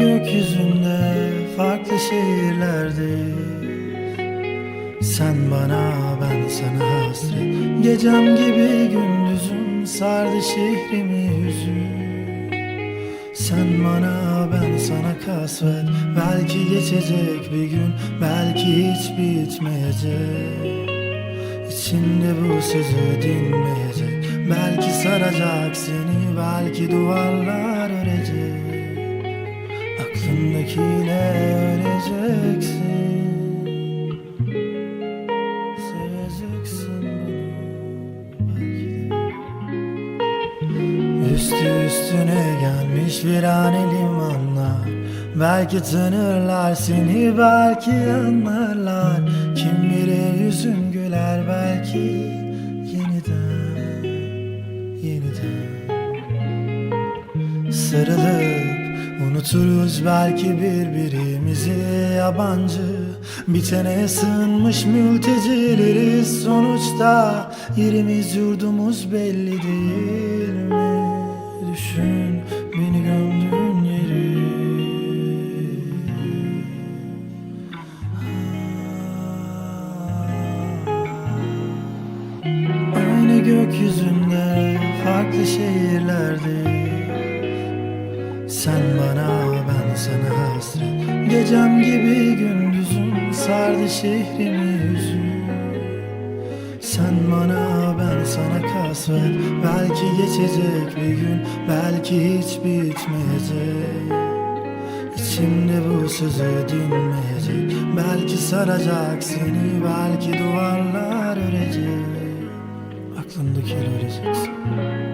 gökyüzünde farklı şehirlerde. Sen bana ben sana hasret. Gecem gibi gündüzüm sardı şehrimi hüzün Sen bana ben sana kasvet. Belki geçecek bir gün belki hiç bitmeyecek. İçimde bu sözü dinmeyecek. Belki saracak seni Belki duvarlar örecek Aklındakiyle öleceksin? Seveceksin bunu Üstü üstüne gelmiş bir an limanla Belki tanırlar seni belki anlarlar Kim bilir yüzün güler belki yeniden Yeniden. Sarılıp unuturuz belki birbirimizi yabancı. Bitene sığınmış mültecileriz sonuçta Yerimiz yurdumuz belli değil mi? Düşün beni gömdüğün yeri. Aynı gökyüzünde farklı şehirlerde Sen bana ben sana hasret. Gecem gibi gündüzüm sardı şehrimi hüzün. Sen bana ben sana kasvet. Belki geçecek bir gün belki hiç bitmeyecek. İçimde bu sözü dinmeyecek. Belki saracak seni Belki duvarlar örecek. Aklındakiyle öleceksin